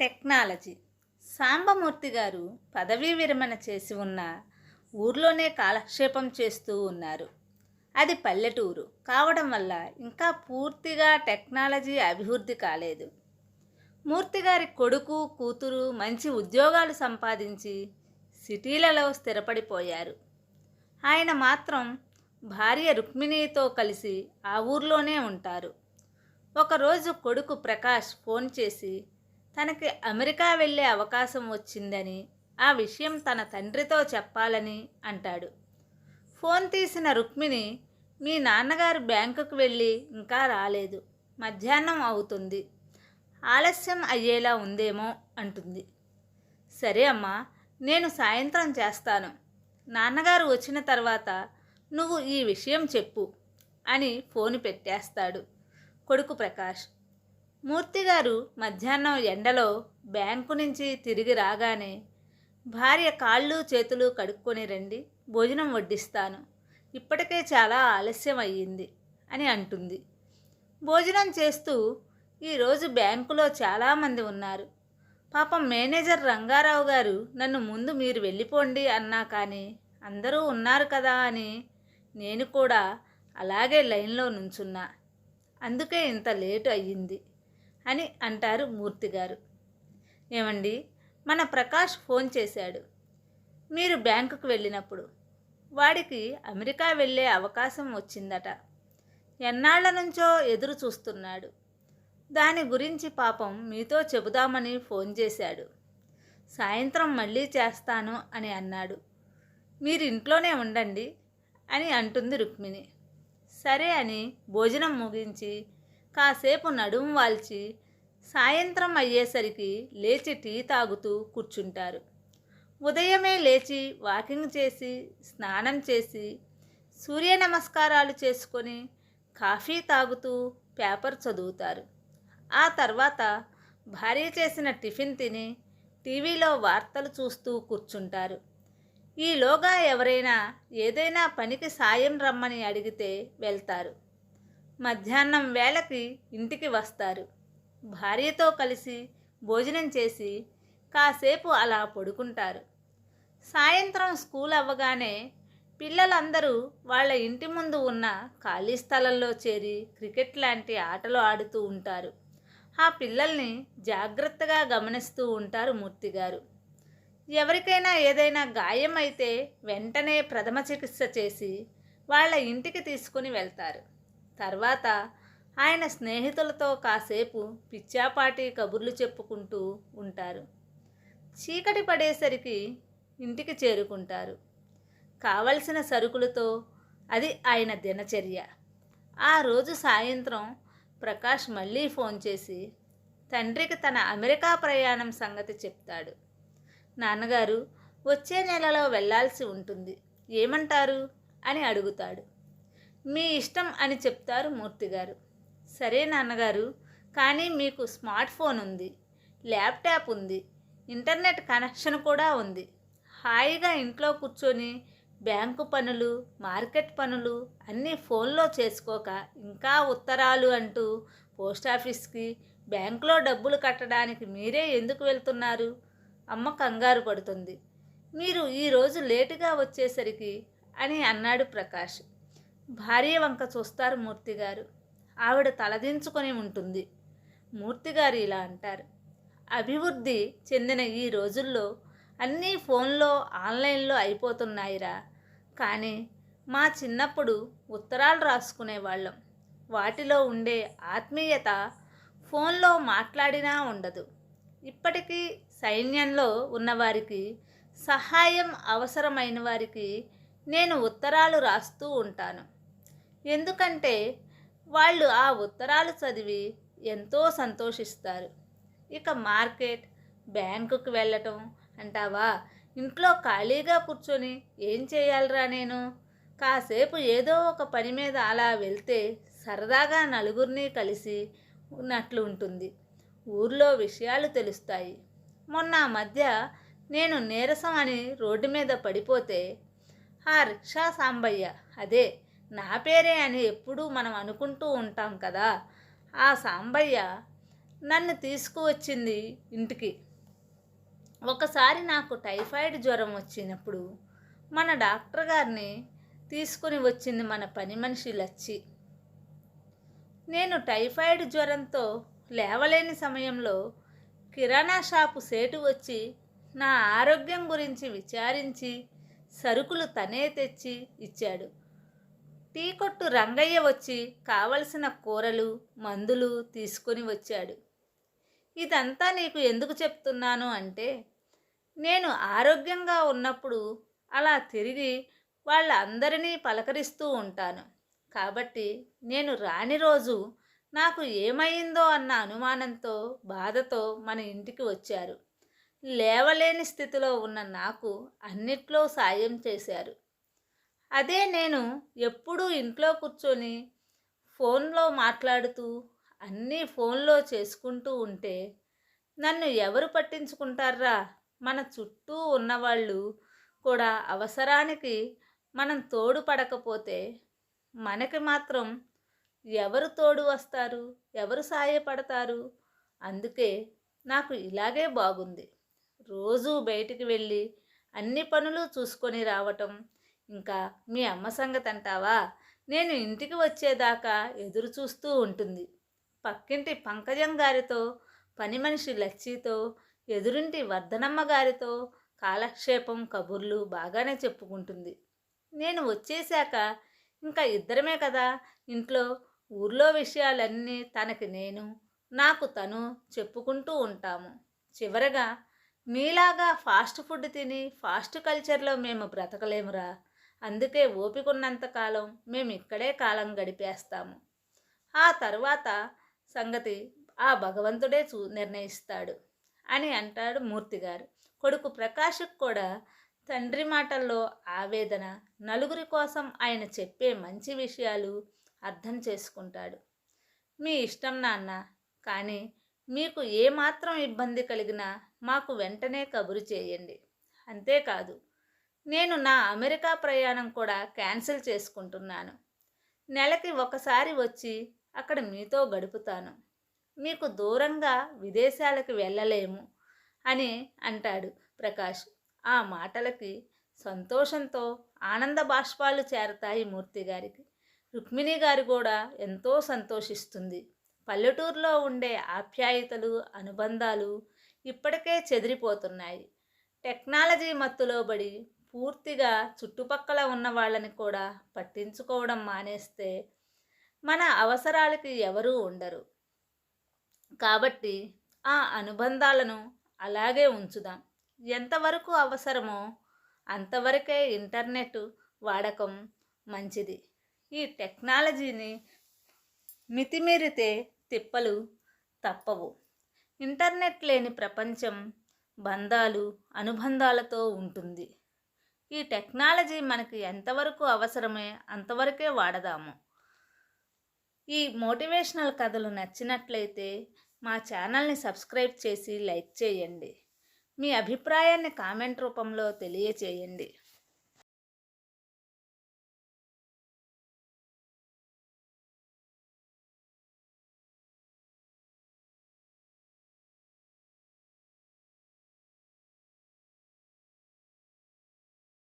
Technology. Sambamurthy గారు పదవీ విరమణ చేసి ఉన్న ఊర్లోనే కాలక్షేపం చేస్తూ ఉన్నారు. అది పల్లెటూరు. కావడం వల్ల ఇంకా పూర్తిగా టెక్నాలజీ అభివృద్ధి కాలేదు. మూర్తి గారి కొడుకు కూతురు మంచి ఉద్యోగాలు సంపాదించి సిటీలలో స్థిరపడిపోయారు. ఆయన మాత్రం భార్య రుక్మిణితో కలిసి ఆ ఊర్లోనే ఉంటారు. ఒకరోజు కొడుకు ప్రకాష్ ఫోన్ చేసి తనకి అమెరికా వెళ్ళే అవకాశం వచ్చిందని ఆ విషయం తన తండ్రితో చెప్పాలని అంటాడు. ఫోన్ తీసిన రుక్మిణి మీ నాన్నగారు బ్యాంకుకు వెళ్ళి ఇంకా రాలేదు. మధ్యాహ్నం అవుతుంది. ఆలస్యం అయ్యేలా ఉందేమో అంటుంది. సరే అమ్మా నేను సాయంత్రం చేస్తాను. నాన్నగారు వచ్చిన తర్వాత నువ్వు ఈ విషయం చెప్పు అని ఫోన్ పెట్టేస్తాడు కొడుకు ప్రకాష్. మూర్తిగారు మధ్యాహ్నం ఎండలో బ్యాంకు నుంచి తిరిగి రాగానే భార్య కాళ్ళు చేతులు కడుక్కొని రండి భోజనం వడ్డిస్తాను. ఇప్పటికే చాలా ఆలస్యం అయ్యింది అని అంటుంది. భోజనం చేస్తూ ఈరోజు బ్యాంకులో చాలామంది ఉన్నారు. పాపం మేనేజర్ రంగారావు గారు నన్ను ముందు మీరు వెళ్ళిపోండి అన్నా కానీ అందరూ ఉన్నారు కదా అని నేను కూడా అలాగే లైన్లో నుంచున్నా. అందుకే ఇంత లేటు అయ్యింది. అని అంటారు మూర్తి గారు. ఏమండి? మన ప్రకాష్ ఫోన్ చేశాడు. మీరు బ్యాంకుకు వెళ్ళినప్పుడు వాడికి అమెరికా వెళ్ళే అవకాశం వచ్చిందట. ఎన్నాళ్ళ నుంచో ఎదురు చూస్తున్నాడు. దాని గురించి పాపం మీతో చెబుదామని ఫోన్ చేశాడు. సాయంత్రం మళ్ళీ చేస్తాను అని అన్నాడు. మీరు ఇంట్లోనే ఉండండి అని అంటుంది రుక్మిణి. సరే అని భోజనం ముగించి కాసేపు నడుము వాల్చి. సాయంత్రం అయ్యేసరికి లేచి టీ తాగుతూ కూర్చుంటారు. ఉదయమే లేచి వాకింగ్ చేసి స్నానం చేసి సూర్య నమస్కారాలు చేసుకొని కాఫీ తాగుతూ పేపర్ చదువుతారు. ఆ తర్వాత భార్య చేసిన టిఫిన్ తిని టీవీలో వార్తలు చూస్తూ కూర్చుంటారు. ఈలోగా ఎవరైనా ఏదైనా పనికి సాయం రమ్మని అడిగితే వెళ్తారు. మధ్యాహ్నం వేళకి ఇంటికి వస్తారు. భార్యతో కలిసి భోజనం చేసి కాసేపు అలా పడుకుంటారు. సాయంత్రం స్కూల్ అవ్వగానే పిల్లలందరూ వాళ్ళ ఇంటి ముందు ఉన్న ఖాళీ స్థలంలో చేరి క్రికెట్ లాంటి ఆటలు ఆడుతూ ఉంటారు. ఆ పిల్లల్ని జాగ్రత్తగా గమనిస్తూ ఉంటారు మూర్తిగారు ఎవరికైనా ఏదైనా గాయం అయితే వెంటనే ప్రథమ చికిత్స చేసి వాళ్ళ ఇంటికి తీసుకుని వెళ్తారు. తర్వాత ఆయన స్నేహితులతో కాసేపు పిచ్చాపాటి కబుర్లు చెప్పుకుంటూ ఉంటారు. చీకటి పడేసరికి ఇంటికి చేరుకుంటారు. కావలసిన సరుకులతో అది ఆయన దినచర్య. ఆ రోజు సాయంత్రం ప్రకాష్ మళ్ళీ ఫోన్ చేసి తండ్రికి తన అమెరికా ప్రయాణం సంగతి చెప్తాడు. నాన్నగారు వచ్చే నెలలో వెళ్ళాల్సి ఉంటుంది. ఏమంటారు? అని అడుగుతాడు. మీ ఇష్టం అని చెప్తారు మూర్తిగారు సరే నాన్నగారు కానీ మీకు స్మార్ట్ ఫోన్ ఉంది ల్యాప్టాప్ ఉంది ఇంటర్నెట్ కనెక్షన్ కూడా ఉంది. హాయిగా ఇంట్లో కూర్చొని బ్యాంకు పనులు మార్కెట్ పనులు అన్నీ ఫోన్లో చేసుకోక ఇంకా ఉత్తరాలు అంటూ పోస్ట్ ఆఫీస్కి బ్యాంకులో డబ్బులు కట్టడానికి మీరే ఎందుకు వెళ్తున్నారు? అమ్మ కంగారు పడుతుంది. మీరు ఈరోజు లేటుగా వచ్చేసరికి అని అన్నాడు ప్రకాష్. భార్య వంక చూస్తారు మూర్తిగారు ఆవిడ తలదించుకొని ఉంటుంది. మూర్తిగారు ఇలా అంటారు. అభివృద్ధి చెందిన ఈ రోజుల్లో అన్నీ ఫోన్లో ఆన్లైన్లో అయిపోతున్నాయిరా. కానీ మా చిన్నప్పుడు ఉత్తరాలు రాసుకునేవాళ్ళం. వాటిలో ఉండే ఆత్మీయత ఫోన్లో మాట్లాడినా ఉండదు. ఇప్పటికీ సైన్యంలో ఉన్నవారికి సహాయం అవసరమైన వారికి నేను ఉత్తరాలు రాస్తూ ఉంటాను. ఎందుకంటే వాళ్ళు ఆ ఉత్తరాలు చదివి ఎంతో సంతోషిస్తారు. ఇక మార్కెట్ బ్యాంకుకు వెళ్ళటం అంటావా? ఇంట్లో ఖాళీగా కూర్చొని ఏం చేయాలిరా నేను? కాసేపు ఏదో ఒక పని మీద అలా వెళ్తే సరదాగా నలుగురిని కలిసి ఉన్నట్లు ఉంటుంది. ఊర్లో విషయాలు తెలుస్తాయి. మొన్న మధ్య నేను నీరసం అని రోడ్డు మీద పడిపోతే ఆ రిక్షా సాంబయ్య అదే నా పేరే అని ఎప్పుడూ మనం అనుకుంటూ ఉంటాం కదా. ఆ సాంబయ్య నన్ను తీసుకువచ్చింది ఇంటికి. ఒకసారి నాకు టైఫాయిడ్ జ్వరం వచ్చినప్పుడు మన డాక్టర్ గారిని తీసుకుని వచ్చింది మన పని మనిషి లచ్చి. నేను టైఫాయిడ్ జ్వరంతో లేవలేని సమయంలో కిరాణా షాపు సేటు వచ్చి నా ఆరోగ్యం గురించి విచారించి సరుకులు తనే తెచ్చి ఇచ్చాడు. టీ కొట్టు రంగయ్య వచ్చి కావలసిన కూరలు మందులు తీసుకొని వచ్చాడు. ఇదంతా నీకు ఎందుకు చెప్తున్నాను అంటే నేను ఆరోగ్యంగా ఉన్నప్పుడు అలా తిరిగి వాళ్ళందరినీ పలకరిస్తూ ఉంటాను. కాబట్టి నేను రాని రోజు నాకు ఏమైందో అన్న అనుమానంతో బాధతో మన ఇంటికి వచ్చారు. లేవలేని స్థితిలో ఉన్న నాకు అన్నిట్లో సాయం చేశారు. అదే నేను ఎప్పుడూ ఇంట్లో కూర్చొని ఫోన్లో మాట్లాడుతూ అన్నీ ఫోన్లో చేసుకుంటూ ఉంటే నన్ను ఎవరు పట్టించుకుంటారా మన చుట్టూ ఉన్నవాళ్ళు కూడా అవసరానికి మనం తోడు పడకపోతే మనకి మాత్రం ఎవరు తోడు వస్తారు? ఎవరు సాయపడతారు? అందుకే నాకు ఇలాగే బాగుంది. రోజూ బయటికి వెళ్ళి అన్ని పనులు చూసుకొని రావటం ఇంకా మీ అమ్మ సంగతి అంటావా? నేను ఇంటికి వచ్చేదాకా ఎదురు చూస్తూ ఉంటుంది. పక్కింటి పంకజం గారితో పని మనిషి లచ్చితో ఎదురింటి వర్ధనమ్మ గారితో కాలక్షేపం కబుర్లు బాగానే చెప్పుకుంటుంది. నేను వచ్చేశాక ఇంకా ఇద్దరమే కదా? ఇంట్లో ఊర్లో విషయాలన్నీ తనకి నేను నాకు తను చెప్పుకుంటూ ఉంటాము. చివరగా మీలాగా ఫాస్ట్ ఫుడ్ తిని ఫాస్ట్ కల్చర్లో మేము బ్రతకలేమురా. అందుకే ఓపికన్నంతకాలం మేము ఇక్కడే కాలం గడిపేస్తాము. ఆ తర్వాత సంగతి ఆ భగవంతుడే చూ నిర్ణయిస్తాడు అని అంటాడు మూర్తిగారు. కొడుకు ప్రకాష్కు కూడా తండ్రి మాటల్లో ఆవేదన నలుగురి కోసం ఆయన చెప్పే మంచి విషయాలు అర్థం చేసుకుంటాడు. మీ ఇష్టం నాన్న కానీ మీకు ఏమాత్రం ఇబ్బంది కలిగినా మాకు వెంటనే కబురు చేయండి. అంతేకాదు నేను నా అమెరికా ప్రయాణం కూడా క్యాన్సిల్ చేసుకుంటున్నాను. నెలకి ఒకసారి వచ్చి అక్కడ మీతో గడుపుతాను. మీకు దూరంగా విదేశాలకు వెళ్ళలేము అని అంటాడు ప్రకాష్. ఆ మాటలకి సంతోషంతో ఆనంద బాష్పాలు చేరతాయి మూర్తి గారికి. రుక్మిణి గారు కూడా ఎంతో సంతోషిస్తుంది. పల్లెటూరులో ఉండే ఆప్యాయతలు అనుబంధాలు ఇప్పటికే చెదిరిపోతున్నాయి. టెక్నాలజీ మత్తులో పడి పూర్తిగా చుట్టుపక్కల ఉన్న వాళ్ళని కూడా పట్టించుకోవడం మానేస్తే మన అవసరాలకి ఎవరూ ఉండరు. కాబట్టి ఆ అనుబంధాలను అలాగే ఉంచుదాం. ఎంతవరకు అవసరమో అంతవరకే ఇంటర్నెట్ వాడకం మంచిది. ఈ టెక్నాలజీని మితిమీరితే తిప్పలు తప్పవు. ఇంటర్నెట్ లేని ప్రపంచం బంధాలు అనుబంధాలతో ఉంటుంది. ఈ టెక్నాలజీ మనకి ఎంతవరకు అవసరమే అంతవరకే వాడదాము. ఈ మోటివేషనల్ కథలు నచ్చినట్లయితే మా ఛానల్ని సబ్స్క్రైబ్ చేసి లైక్ చేయండి. మీ అభిప్రాయాన్ని కామెంట్ రూపంలో తెలియచేయండి.